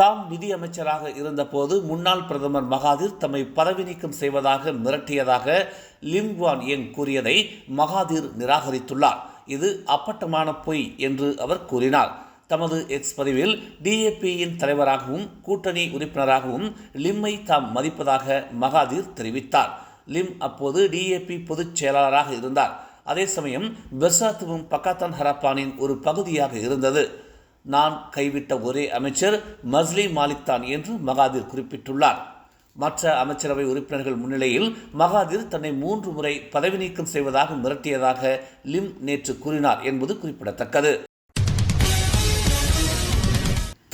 தாம் நிதியமைச்சராக இருந்தபோது முன்னாள் பிரதமர் மகாதிர் தம்மை பதவி நீக்கம் செய்வதாக மிரட்டியதாக லிம்வான் எங் கூறியதை மகாதிர் நிராகரித்துள்ளார். இது அப்பட்டமான பொய் என்று அவர் கூறினார். தமது எக்ஸ் பதிவில் டிஏபியின் தலைவராகவும் கூட்டணி உறுப்பினராகவும் லிம்மை தாம் மதிப்பதாக மகாதீர் தெரிவித்தார். லிம் அப்போது டிஏபி பொதுச் செயலாளராக இருந்தார். அதே சமயம் பெர்சாத்துவும் பக்காத்தான் ஹரப்பானின் ஒரு பகுதியாக இருந்தது. நான் கைவிட்ட ஒரே அமைச்சர் மஸ்லி மாலிக் தான் என்று மகாதீர் குறிப்பிட்டுள்ளார். மற்ற அமைச்சரவை உறுப்பினர்கள் முன்னிலையில் மகாதிர் தன்னை மூன்று முறை பதவி நீக்கம் செய்வதாக மிரட்டியதாக லிம் நேற்று கூறினார் என்பது குறிப்பிடத்தக்கது.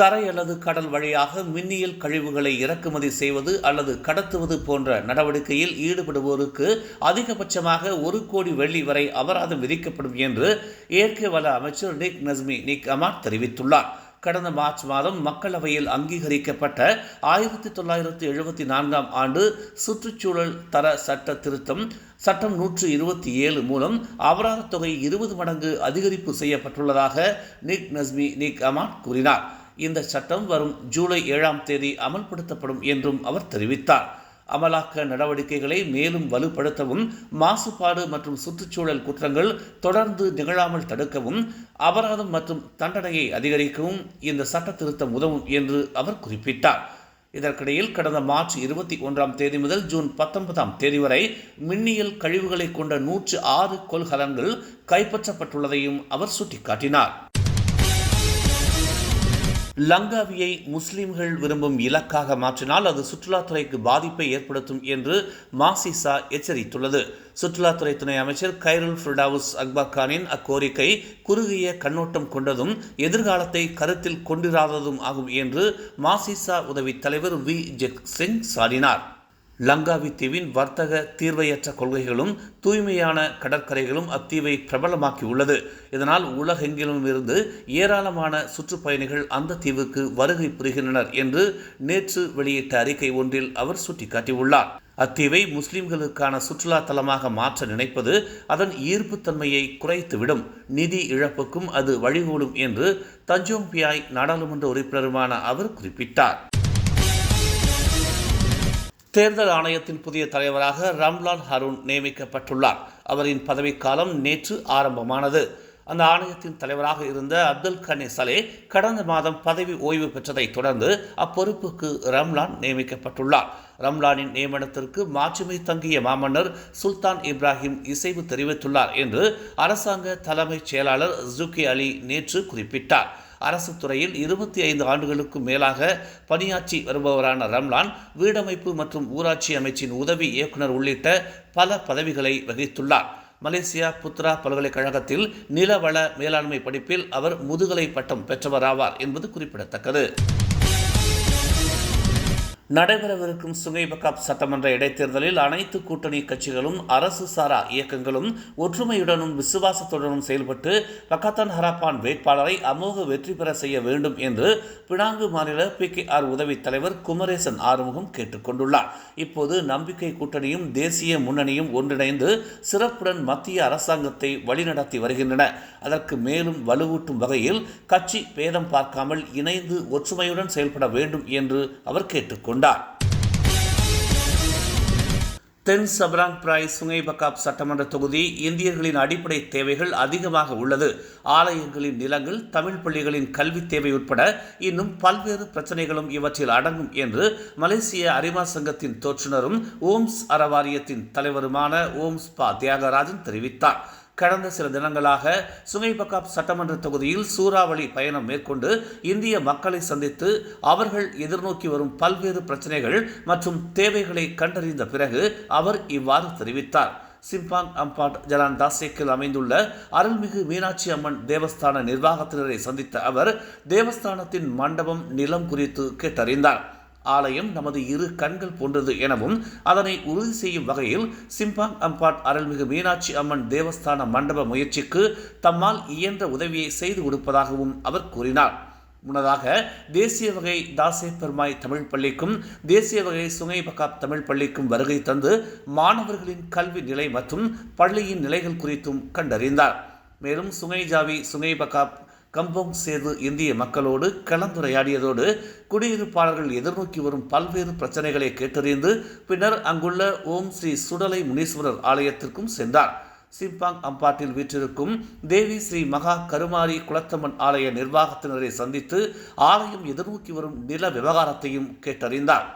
தரை அல்லது கடல் வழியாக மின்னியல் கழிவுகளை இறக்குமதி செய்வது அல்லது கடத்துவது போன்ற நடவடிக்கையில் ஈடுபடுவோருக்கு அதிகபட்சமாக ஒரு கோடி வெள்ளி வரை அபராதம் விதிக்கப்படும் என்று இயற்கை வள அமைச்சர் நிக் நஸ்மி நிக் அமாட் தெரிவித்துள்ளார். கடந்த மார்ச் மாதம் மக்களவையில் அங்கீகரிக்கப்பட்ட ஆயிரத்தி தொள்ளாயிரத்தி எழுபத்தி நான்காம் ஆண்டு சுற்றுச்சூழல் தர சட்ட திருத்தம் சட்டம் நூற்று இருபத்தி ஏழு மூலம் அபராத தொகை இருபது மடங்கு அதிகரிப்பு செய்யப்பட்டுள்ளதாக நிக் நஸ்மி நிக் அமாட் கூறினார். இந்த சட்டம் வரும் ஜூலை ஏழாம் தேதி அமல்படுத்தப்படும் என்றும் அவர் தெரிவித்தார். அமலாக்க நடவடிக்கைகளை மேலும் வலுப்படுத்தவும் மாசுபாடு மற்றும் சுற்றுச்சூழல் குற்றங்கள் தொடர்ந்து நிகழாமல் தடுக்கவும் அபராதம் மற்றும் தண்டனையை அதிகரிக்கவும் இந்த சட்ட திருத்தம் உதவும் என்று அவர் குறிப்பிட்டார். இதற்கிடையில் கடந்த மார்ச் இருபத்தி ஒன்றாம் தேதி முதல் ஜூன் பத்தொன்பதாம் தேதி வரை மின்னியல் கழிவுகளை கொண்ட நூற்று ஆறு கொள்கலன்கள் கைப்பற்றப்பட்டுள்ளதையும் அவர் சுட்டிக்காட்டினார். லங்காவியை முஸ்லிம்கள் விரும்பும் இலக்காக மாற்றினால் அது சுற்றுலாத்துறைக்கு பாதிப்பை ஏற்படுத்தும் என்று மாசிசா எச்சரித்துள்ளது. சுற்றுலாத்துறை துணை அமைச்சர் கைருல் ஃபிர்டாவுஸ் அக்பர் கானின் அக்கோரிக்கை குறுகிய கண்ணோட்டம் கொண்டதும் எதிர்காலத்தை கருத்தில் கொண்டிராததும் ஆகும் என்று மாசிசா உதவி தலைவர் வி. ஜெக் சிங் சாடினார். லங்காவி தீவின் வர்த்தக தீர்வையற்ற கொள்கைகளும் தூய்மையான கடற்கரைகளும் அத்தீவை பிரபலமாக்கியுள்ளது. இதனால் உலகெங்கிலும் இருந்து ஏராளமான சுற்றுப்பயணிகள் அந்த தீவுக்கு வருகை புரிகின்றனர் என்று நேற்று வெளியிட்ட அறிக்கை ஒன்றில் அவர் சுட்டிக்காட்டியுள்ளார். அத்தீவை முஸ்லிம்களுக்கான சுற்றுலா தலமாக மாற்ற நினைப்பது அதன் ஈர்ப்புத்தன்மையை குறைத்துவிடும். நிதி இழப்புக்கும் அது வழிகூடும் என்று தஞ்சோம் பியாய் நாடாளுமன்ற உறுப்பினருமான அவர் குறிப்பிட்டார். தேர்தல் ஆணையத்தின் புதிய தலைவராக ரம்லான் ஹருண் நியமிக்கப்பட்டுள்ளார். அவரின் பதவிக்காலம் நேற்று ஆரம்பமானது. அந்த ஆணையத்தின் தலைவராக இருந்த அப்துல் கனி சலே கடந்த மாதம் பதவி ஓய்வு பெற்றதைத் தொடர்ந்து அப்பொறுப்புக்கு ரம்லான் நியமிக்கப்பட்டுள்ளார். ரம்லானின் நியமனத்திற்கு மாட்சிமை தங்கிய மாமன்னர் சுல்தான் இப்ராஹிம் இசைவு தெரிவித்துள்ளார் என்று அரசாங்க தலைமைச் செயலாளர் ஜுகி அலி நேற்று குறிப்பிட்டார். அரசு துறையில் இருபத்தி ஐந்து ஆண்டுகளுக்கும் மேலாக பணியாற்றி வருபவரான ரம்லான் வீடமைப்பு மற்றும் ஊராட்சி அமைச்சின் உதவி இயக்குனர் உள்ளிட்ட பல பதவிகளை வகித்துள்ளார். மலேசியா புத்ரா பல்கலைக்கழகத்தில் நிலவள மேலாண்மை படிப்பில் அவர் முதுகலை பட்டம் பெற்றவராவார் என்பது குறிப்பிடத்தக்கது. நடைபெறவிருக்கும் சுங்கை பக்காப் சட்டமன்ற இடைத்தேர்தலில் அனைத்து கூட்டணி கட்சிகளும் அரசு சாரா இயக்கங்களும் ஒற்றுமையுடனும் விசுவாசத்துடனும் செயல்பட்டு பக்காத்தான் ஹராப்பான் வேட்பாளரை அமோக வெற்றி பெற செய்ய வேண்டும் என்று பினாங்கு மாநில பி கே ஆர் உதவி தலைவர் குமரேசன் ஆறுமுகம் கேட்டுக்கொண்டுள்ளார் இப்போது நம்பிக்கை கூட்டணியும் தேசிய முன்னணியும் ஒன்றிணைந்து சிறப்புடன் மத்திய அரசாங்கத்தை வழிநடத்தி வருகின்றன. அதற்கு மேலும் வலுவூட்டும் வகையில் கட்சி பேதம் பார்க்காமல் இணைந்து ஒற்றுமையுடன் செயல்பட வேண்டும் என்று அவர் கேட்டுக்கொண்டார் கொண்டார். தென் சப்ராங் பிராய் சுங்கை பக்காப் சட்டமன்ற தொகுதி இந்தியர்களின் அடிப்படை தேவைகள் அதிகமாக உள்ளது. ஆலயங்களின் நிலங்கள் தமிழ் பள்ளிகளின் கல்வி தேவை உட்பட இன்னும் பல்வேறு பிரச்சனைகளும் இவற்றில் அடங்கும் என்று மலேசிய அரிமா சங்கத்தின் தோற்றுநரும் ஓம்ஸ் அறவாரியத்தின் தலைவருமான ஓம்ஸ் பா தியாகராஜன் தெரிவித்தார். கடந்த சில தினங்களாக சுங்கைபக்காப் சட்டமன்ற தொகுதியில் சூறாவளி பயணம் மேற்கொண்டு இந்திய மக்களை சந்தித்து அவர்கள் எதிர்நோக்கி வரும் பல்வேறு பிரச்சனைகள் மற்றும் தேவைகளை கண்டறிந்த பிறகு அவர் இவ்வாறு தெரிவித்தார். சிம்பாங் அம்பாட் ஜலான் தாசேக்கில் அமைந்துள்ள அருள்மிகு மீனாட்சி அம்மன் தேவஸ்தான நிர்வாகத்தினரை சந்தித்த அவர் தேவஸ்தானத்தின் மண்டபம் நிலம் குறித்து கேட்டறிந்தார். ஆலயம் நமது இரு கண்கள் போன்றது எனவும் அதனை உறுதி செய்யும் வகையில் சிம்பாங் அம்பாட் அருள்மிகு மீனாட்சி அம்மன் தேவஸ்தான மண்டப முயற்சிக்கு தம்மால் இயன்ற உதவியை செய்து கொடுப்பதாகவும் அவர் கூறினார். முன்னதாக தேசிய வகை தாசே பெருமாய் தமிழ் பள்ளிக்கும் தேசிய வகை சுங்கை பக்காப் தமிழ் பள்ளிக்கும் வருகை தந்து மாணவர்களின் கல்வி நிலை மற்றும் பள்ளியின் நிலைகள் குறித்தும் கண்டறிந்தார். மேலும் சுங்கை ஜாவி சுங்கை பக்காப் கம்பம் சேது இந்திய மக்களோடு கலந்துரையாடியதோடு குடியிருப்பாளர்கள் எதிர்நோக்கி வரும் பல்வேறு பிரச்சனைகளை கேட்டறிந்து பின்னர் அங்குள்ள ஓம் ஸ்ரீ சுடலை முனீஸ்வரர் ஆலயத்திற்கும் சென்றார். சிம்பாங் அம்பாட்டில் வீற்றிருக்கும் தேவி ஸ்ரீ மகா கருமாரி குலத்தம்மன் ஆலய நிர்வாகத்தினரை சந்தித்து ஆலயம் எதிர்நோக்கி வரும் நில விவகாரத்தையும் கேட்டறிந்தார்.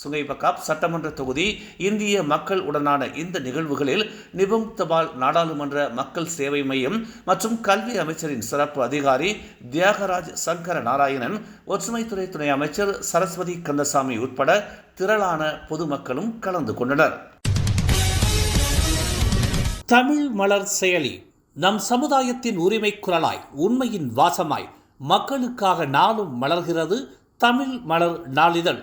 சுங்கை பக்காப் சட்டமன்ற தொகுதி இந்திய மக்கள் உடனான இந்த நிகழ்வுகளில் நிபுங் தபால் நாடாளுமன்ற மக்கள் சேவை மையம் மற்றும் கல்வி அமைச்சரின் சிறப்பு அதிகாரி தியாகராஜ் சங்கர நாராயணன் ஒற்றுமைத்துறை துணை அமைச்சர் சரஸ்வதி கந்தசாமி உட்பட திரளான பொதுமக்களும் கலந்து கொண்டனர். தமிழ் மலர் செயலி நம் சமுதாயத்தின் உரிமை குரலாய் உண்மையின் வாசமாய் மக்களுக்காக நாளும் மலர்கிறது தமிழ் மலர் நாளிதழ்.